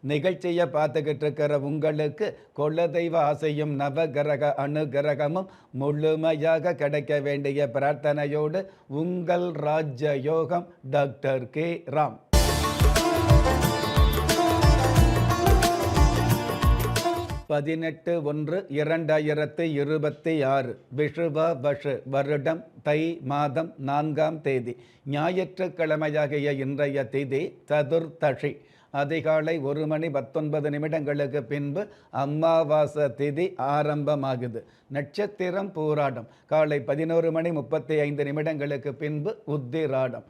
நிகழ்ச்சியை பார்த்துக்கிட்டு இருக்கிற உங்களுக்கு குலதெய்வ ஆசையும் நவகிரக அனுகிரகமும் முழுமையாக கிடைக்க வேண்டிய பிரார்த்தனையோடு உங்கள் ராஜயோகம் டாக்டர் கே. ராம். பதினெட்டு ஒன்று இரண்டாயிரத்து இருபத்தி ஆறு விஷுவ வஷு வருடம் தை மாதம் நான்காம் தேதி ஞாயிற்றுக்கிழமையாகிய இன்றைய திதி சதுர்த்தஷி அதிகாலை ஒரு மணி பத்தொன்பது நிமிடங்களுக்கு பின்பு அமாவாசை திதி ஆரம்பமாகுது. நட்சத்திரம் போராடம் காலை பதினோரு மணி முப்பத்தி ஐந்து நிமிடங்களுக்கு பின்பு உத்திராடம்.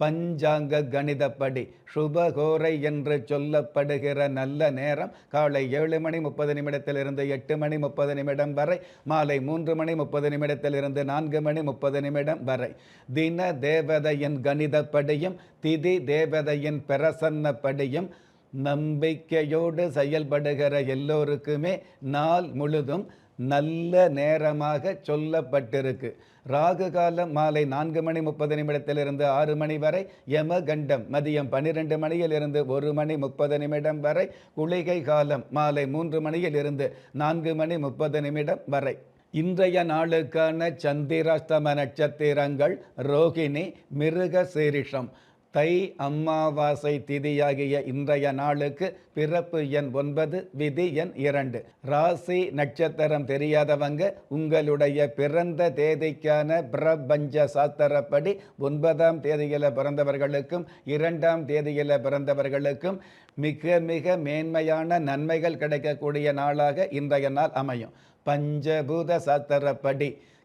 பஞ்சாங்க கணிதப்படி சுபகோரை என்று சொல்லப்படுகிற நல்ல நேரம் காலை ஏழு மணி முப்பது நிமிடத்திலிருந்து எட்டு மணி முப்பது நிமிடம் வரை மாலை மூன்று மணி முப்பது நிமிடத்திலிருந்து நான்கு மணி முப்பது நிமிடம் வரை. தின தேவதையின் கணிதப்படியும் திதி தேவதையின் பிரசன்னப்படியும் நம்பிக்கையோடு செயல்படுகிற எல்லோருக்குமே நாள் முழுதும் நல்ல நேரமாக சொல்லப்பட்டிருக்கு. ராகு காலம் மாலை நான்கு மணி முப்பது நிமிடத்திலிருந்து ஆறு மணி வரை யமகண்டம் மதியம் பன்னிரெண்டு மணியிலிருந்து ஒரு மணி முப்பது நிமிடம் வரை குளிகை காலம் மாலை மூன்று மணியிலிருந்து நான்கு மணி முப்பது நிமிடம் வரை. இன்றைய நாளுக்கான சந்திராஷ்டம நட்சத்திரங்கள் ரோகிணி மிருக சீரிஷம் தை அம்மாவாசை திதியாகிய இன்றைய நாளுக்கு பிறப்பு எண் ஒன்பது விதி எண் இரண்டு. ராசி நட்சத்திரம் தெரியாதவங்க உங்களுடைய பிறந்த தேதிக்கான பிரபஞ்ச சாஸ்திரப்படி ஒன்பதாம் தேதியில் பிறந்தவர்களுக்கும் இரண்டாம் தேதியில் பிறந்தவர்களுக்கும் மிக மிக மேன்மையான நன்மைகள் கிடைக்கக்கூடிய நாளாக இன்றைய நாள் அமையும். பஞ்சபூத சாஸ்திரப்படி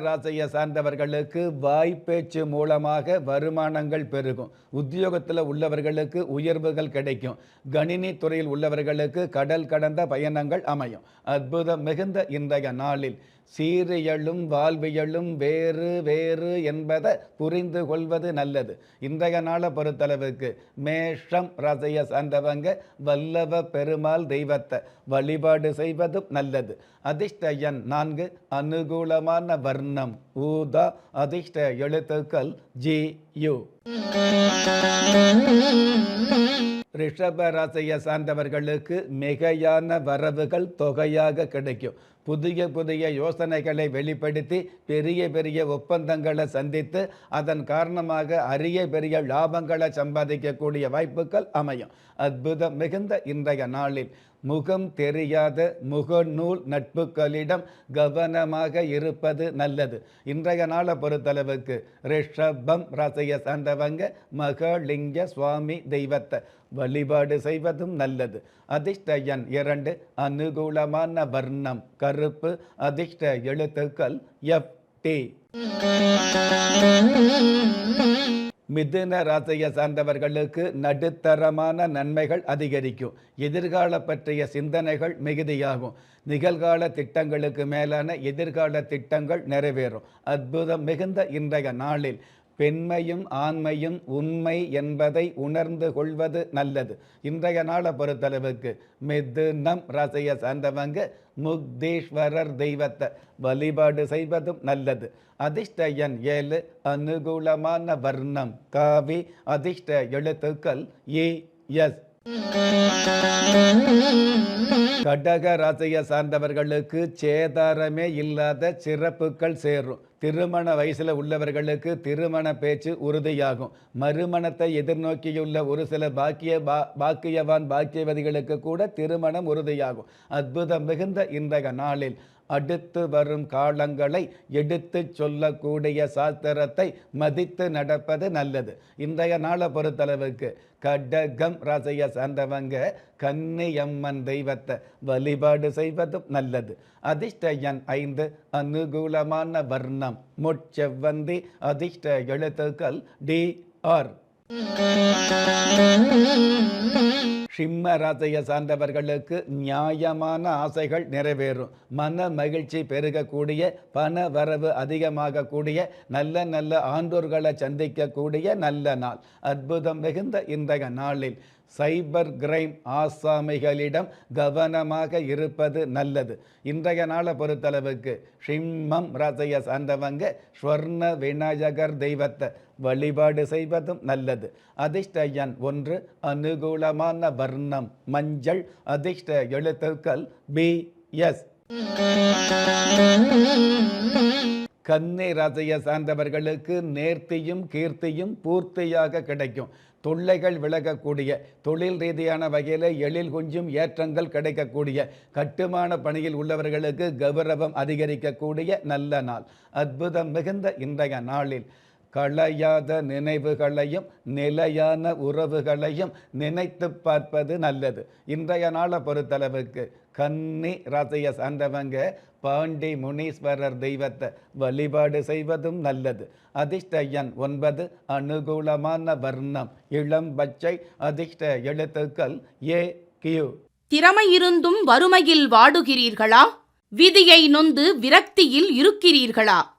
ராசியை சார்ந்தவர்களுக்கு வாய்ப்பேச்சு மூலமாக வருமானங்கள் பெருகும். உத்தியோகத்தில் உள்ளவர்களுக்கு உயர்வுகள் கிடைக்கும். கணினி துறையில் உள்ளவர்களுக்கு கடல் கடந்த பயணங்கள் அமையும். அற்புதம் மிகுந்த இன்றைய நாளில். சீரியலும் வாழ்வியலும் வேறு வேறு என்பதை புரிந்து கொள்வது நல்லது. இன்றைய நாளை பொறுத்தளவுக்கு மேஷம் ரசைய சார்ந்தவங்க வல்லவ பெருமாள் தெய்வத்தை வழிபாடு செய்வதும் நல்லது. அதிர்ஷ்ட எண் நான்கு அனுகூலமான வர்ணம் ஊதா அதிர்ஷ்ட எழுத்துக்கள் ஜி யு. ரிஷப ராசியை சார்ந்தவர்களுக்கு மிகையான வரவுகள் தொகையாக கிடைக்கும். புதிய புதிய யோசனைகளை வெளிப்படுத்தி பெரிய பெரிய ஒப்பந்தங்களை சந்தித்து அதன் காரணமாக அரிய பெரிய லாபங்களை சம்பாதிக்கக்கூடிய வாய்ப்புகள் அமையும். அற்புதம் மிகுந்த இன்றைய நாளில். முகம் தெரியாத முகநூல் நட்புகளிடம் கவனமாக இருப்பது நல்லது. இன்றைய நாளை பொறுத்தளவுக்கு ரிஷபம் ரசைய சார்ந்தவங்க மகாலிங்க சுவாமி தெய்வத்தை வழிபாடு செய்வதும் நல்லது. அதிர்ஷ்ட எண் இரண்டு அனுகூலமான வர்ணம் கருப்பு அதிர்ஷ்ட எழுத்துக்கள் எஃப் டி. மிதுன ராசியை சார்ந்தவர்களுக்கு நடுத்தரமான நன்மைகள் அதிகரிக்கும். எதிர்கால பற்றிய சிந்தனைகள் மிகுதியாகும். நிகழ்கால திட்டங்களுக்கு மேலான எதிர்கால திட்டங்கள் நிறைவேறும். அற்புதம் மிகுந்த இன்றைய நாளில். பெண்மையும் ஆண்மையும் உண்மை என்பதை உணர்ந்து கொள்வது நல்லது. இன்றைய நாளை பொறுத்தளவுக்கு மெது நம் ரசைய சார்ந்தவங்க முக்தீஸ்வரர் தெய்வத்தை வழிபாடு செய்வதும் நல்லது. அதிர்ஷ்ட எண் ஏழு அனுகூலமான வர்ணம். காவி அதிர்ஷ்ட எழுத்துக்கள் ஏ எஸ். கடக ராசியை சார்ந்தவர்களுக்கு சேதாரமே இல்லாத சிறப்புகள் சேரும். திருமண வயசில் உள்ளவர்களுக்கு திருமண பேச்சு உறுதியாகும். மறுமணத்தை எதிர்நோக்கியுள்ள ஒரு சில பாக்கிய பா பாக்கியவான் பாக்கியவதிகளுக்கு கூட திருமணம் உறுதியாகும். அற்புதம் மிகுந்த இன்றைய நாளில் அடுத்து வரும் காலங்களை எடுத்துச் சொல்லக்கூடிய சாஸ்திரத்தை மதித்து நடப்பது நல்லது. இன்றைய நாளை பொறுத்தளவுக்கு கடகம் ராசியை சார்ந்தவங்க கன்னியம்மன் தெய்வத்தை வழிபாடு செய்வதும் நல்லது. அதிர்ஷ்ட எண் ஐந்து அனுகூலமான வர்ணம் முட்செவ்வந்தி அதிர்ஷ்ட எழுத்துக்கள் டி ஆர். சிம்ம ராசியை சார்ந்தவர்களுக்கு நியாயமான ஆசைகள் நிறைவேறும். மன மகிழ்ச்சி பெருகக்கூடிய பண வரவு அதிகமாகக்கூடிய நல்ல நல்ல ஆண்டோர்களை சந்திக்கக்கூடிய நல்ல நாள். அற்புதம் மிகுந்த இன்றைய நாளில் சைபர் கிரைம் ஆசாமிகளிடம் கவனமாக இருப்பது நல்லது. இன்றைய நாளை பொறுத்தளவுக்கு ஷிம்மம் ராசியை சார்ந்தவங்க ஸ்வர்ண விநாயகர் தெய்வத்தை வழிபாடு செய்வதும் நல்லது. அதிர்ஷ்ட எண் ஒன்று அனுகூலமான வர்ணம் மஞ்சள் அதிர்ஷ்ட எழுத்துக்கள் பி எஸ். கன்னி ராசியை சார்ந்தவர்களுக்கு நேர்த்தியும் கீர்த்தியும் பூர்த்தியாக கிடைக்கும். தொல்லைகள் விலகக்கூடிய தொழில் ரீதியான வகையில் எழில் கொஞ்சம் ஏற்றங்கள் கிடைக்கக்கூடிய கட்டுமான பணியில் உள்ளவர்களுக்கு கௌரவம் அதிகரிக்கக்கூடிய நல்ல நாள். அற்புதம் மிகுந்த இன்றைய நாளில் களையாத நினைவுகளையும் நிலையான உறவுகளையும் நினைத்து பார்ப்பது நல்லது. இன்றைய நாளை பொறுத்தளவுக்கு கன்னி ராசியை சார்ந்தவங்க பாண்டி முனீஸ்வரர் தெய்வத்தை வழிபாடு செய்வதும் நல்லது. அதிர்ஷ்ட எண் ஒன்பது அனுகூலமான வர்ணம் இளம் பச்சை அதிர்ஷ்ட எழுத்துக்கள் ஏ கியூ. திறமையிருந்தும் வறுமையில் வாடுகிறீர்களா? விதியை நொந்து விரக்தியில் இருக்கிறீர்களா?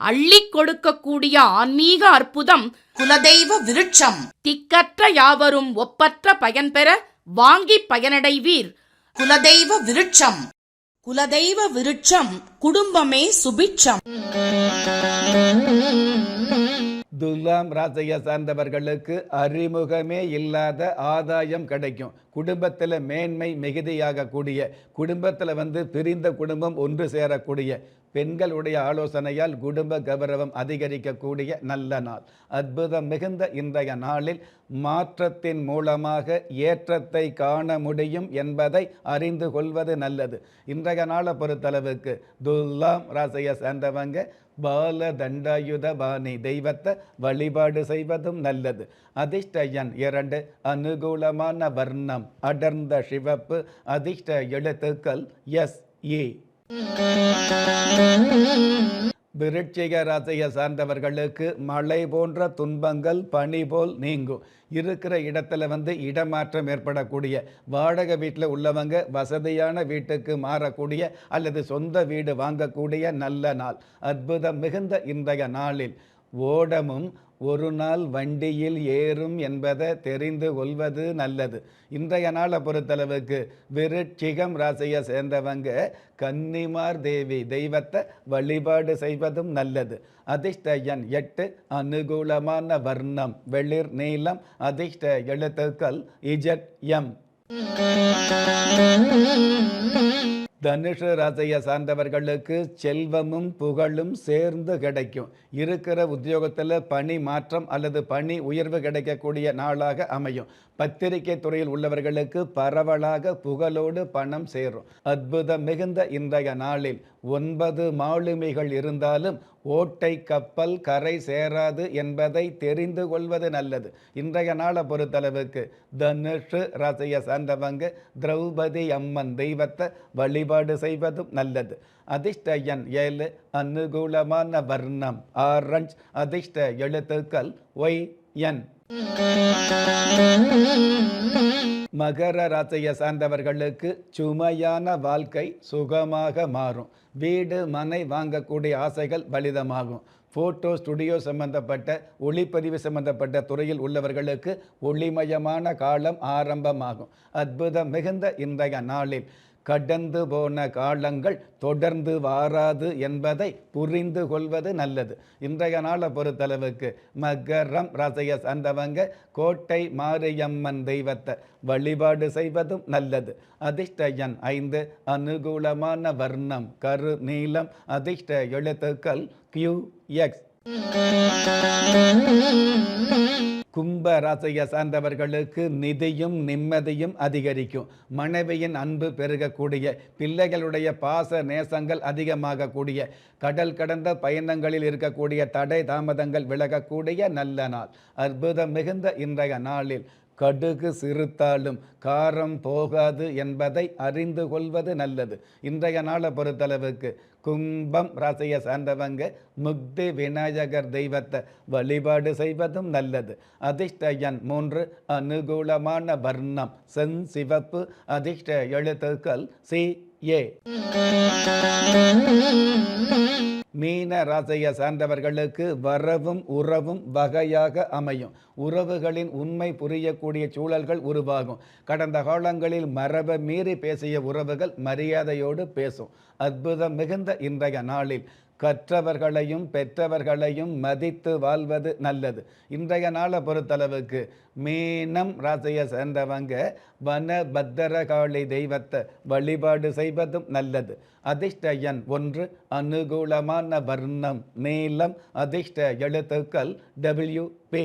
அள்ளிக் கொடுக்கக்கூடிய ஆன்மீக அற்புதம் குலதெய்வ விருட்சம். திக்கற்ற யாவரும் ஒப்பற்ற பயன் பெற வாங்கி பயனடைவீர். குலதெய்வ விருட்சம். குலதெய்வ விருட்சம் குடும்பமே சுபிட்சம். துலாம் ராசியை சார்ந்தவர்களுக்கு அறிமுகமே இல்லாத ஆதாயம் கிடைக்கும். குடும்பத்தில் மேன்மை மிகுதியாகக்கூடிய குடும்பத்தில் வந்து பிரிந்த குடும்பம் ஒன்று சேரக்கூடிய பெண்களுடைய ஆலோசனையால் குடும்ப கௌரவம் அதிகரிக்கக்கூடிய நல்ல நாள். அற்புதம் மிகுந்த இன்றைய நாளில் மாற்றத்தின் மூலமாக ஏற்றத்தை காண முடியும் என்பதை அறிந்து கொள்வது நல்லது. இன்றைய நாளை பொறுத்தளவுக்கு துல்லாம் ராசியை சேர்ந்தவங்க பால தண்டாயுதபாணி தெய்வத்தை வழிபாடு செய்வதும் நல்லது. அதிர்ஷ்ட எண் இரண்டு அனுகூலமான வர்ணம் அடர்ந்த சிவப்பு அதிர்ஷ்ட எழுத்துக்கள் எஸ் ஏ. விருட்சிக ராசியை சார்ந்தவர்களுக்கு மழை போன்ற துன்பங்கள் பனி போல் நீங்கும். இருக்கிற இடத்துல வந்து இடமாற்றம் ஏற்படக்கூடிய வாடகை வீட்டில் உள்ளவங்க வசதியான வீட்டுக்கு மாறக்கூடிய அல்லது சொந்த வீடு வாங்கக்கூடிய நல்ல நாள் அற்புதம் மிகுந்த இன்றைய நாளில். ஓடமும் ஒரு நாள் வண்டியில் ஏறும் என்பதை தெரிந்து கொள்வது நல்லது. இன்றைய நாளை பொறுத்தளவுக்கு விருட்சிகம் ராசியை சேர்ந்தவங்க கன்னிமார் தேவி தெய்வத்தை வழிபாடு செய்வதும் நல்லது. அதிர்ஷ்ட எண் எட்டு அனுகூலமான வர்ணம் வெளிர் நீளம் அதிர்ஷ்ட எழுத்துக்கள் இஜட் எம். தனுஷ ராசியை சார்ந்தவர்களுக்கு செல்வமும் புகழும் சேர்ந்து கிடைக்கும். இருக்கிற உத்தியோகத்தில் பணி மாற்றம் அல்லது பணி உயர்வு கிடைக்கக்கூடிய நாளாக அமையும். பத்திரிகை துறையில் உள்ளவர்களுக்கு பரவலாக புகழோடு பணம் சேரும். அற்புதம் மிகுந்த இன்றைய நாளில் ஒன்பது மாலுமிகள் இருந்தாலும் ஓட்டை கப்பல் கரை சேராது என்பதை தெரிந்து கொள்வது நல்லது. இன்றைய நாளை பொறுத்தளவுக்கு தனுஷு ரசைய சார்ந்தவங்க திரௌபதி அம்மன் தெய்வத்தை வழிபாடு செய்வதும் நல்லது. அதிர்ஷ்ட எண் ஏழு அனுகூலமான வர்ணம். ஆரஞ்ச் அதிர்ஷ்ட எழுத்துக்கள் ஒய் என். மகர ராசியை சார்ந்தவர்களுக்கு சுமையான வாழ்க்கை சுகமாக மாறும். வீடு மனை வாங்கக்கூடிய ஆசைகள் பலிதமாகும். ஃபோட்டோ ஸ்டுடியோ சம்பந்தப்பட்ட ஒளிப்பதிவு சம்பந்தப்பட்ட துறையில் உள்ளவர்களுக்கு ஒளிமயமான காலம் ஆரம்பமாகும். அற்புதம் மிகுந்த இன்றைய நாளில். கடந்து போன காலங்கள் தொடர்ந்து வாராது என்பதை புரிந்து கொள்வது நல்லது. இன்றைய நாளை பொறுத்தளவுக்கு மகரம் ராசியை சார்ந்தவங்க கோட்டை மாரியம்மன் தெய்வத்தை வழிபாடு செய்வதும் நல்லது. அதிர்ஷ்ட எண் ஐந்து அனுகூலமான வர்ணம் கரு நீளம் அதிர்ஷ்ட எழுத்துக்கள் கியூ எக்ஸ் கும்ப ராசியை சார்ந்தவர்களுக்கு நிதியும் நிம்மதியும் அதிகரிக்கும். மனைவியின் அன்பு பெருகக்கூடிய பிள்ளைகளுடைய பாச நேசங்கள் அதிகமாகக்கூடிய கடல் கடந்த பயணங்களில் இருக்கக்கூடிய தடை தாமதங்கள் விலகக்கூடிய நல்ல நாள். அற்புதம் மிகுந்த இன்றைய நாளில் கடுகு சிறுத்தாலும் காரம் போகாது என்பதை அறிந்து கொள்வது நல்லது. இன்றைய நாளை பொறுத்தளவுக்கு கும்பம் ராசியை சார்ந்தவங்க முக்தி விநாயகர் தெய்வத்தை வழிபாடு செய்வதும் நல்லது. அதிர்ஷ்ட எண் மூன்று அனுகூலமான வர்ணம் சென் சிவப்பு அதிர்ஷ்ட எழுத்துக்கள் சி ஏ. மீன ராசியை சார்ந்தவர்களுக்கு வரவும் உறவும் வகையாக அமையும். உறவுகளின் உண்மை புரியக்கூடிய சூழல்கள் உருவாகும். கடந்த காலங்களில் மரபை மீறி பேசிய உறவுகள் மரியாதையோடு பேசும். அற்புதம் மிகுந்த இன்றைய நாளில் கற்றவர்களையும் பெற்றவர்களையும் மதித்து வாழ்வது நல்லது. இன்றைய நாளை பொறுத்தளவுக்கு மீனம் ராசியை சேர்ந்தவங்க வன பத்திரகாளி தெய்வத்தை வழிபாடு செய்வதும் நல்லது. அதிர்ஷ்ட எண் ஒன்று அனுகூலமான வர்ணம் நீளம் அதிர்ஷ்ட எழுத்துக்கள் டபிள்யூ பி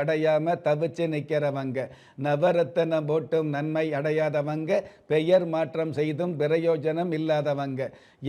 அடையாம தவிச்சு நிற்கிறவங்க நவரத்தனம் போட்டும் நன்மை அடையாதவங்க. பெயர் மாற்றம் செய்தும் பிரயோஜனம் இல்லாதவங்க.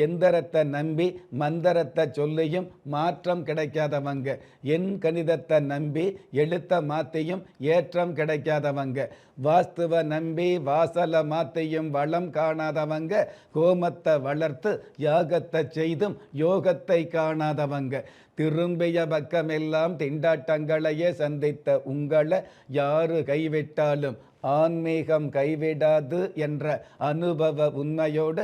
எந்திரத்தை நம்பி மந்திரத்தை சொல்லியும் மாற்றம் கிடைக்காதவங்க. என் கணிதத்தை நம்பி எழுத்த மாத்தியும் ஏற்றம் கிடைக்காதவங்க. வாஸ்துவ நம்பி வாசலை மாத்தியும் வளம் காணாதவங்க. கோமத்தை வளர்த்து யாகத்தை செய்தும் யோகத்தை காணாதவங்க. திரும்பிய பக்கமெல்லாம் திண்டாட்டங்களையே சந்தித்த உங்களை யாரு கைவிட்டாலும் ஆன்மீகம் கைவிடாது என்ற அனுபவ உண்மையோடு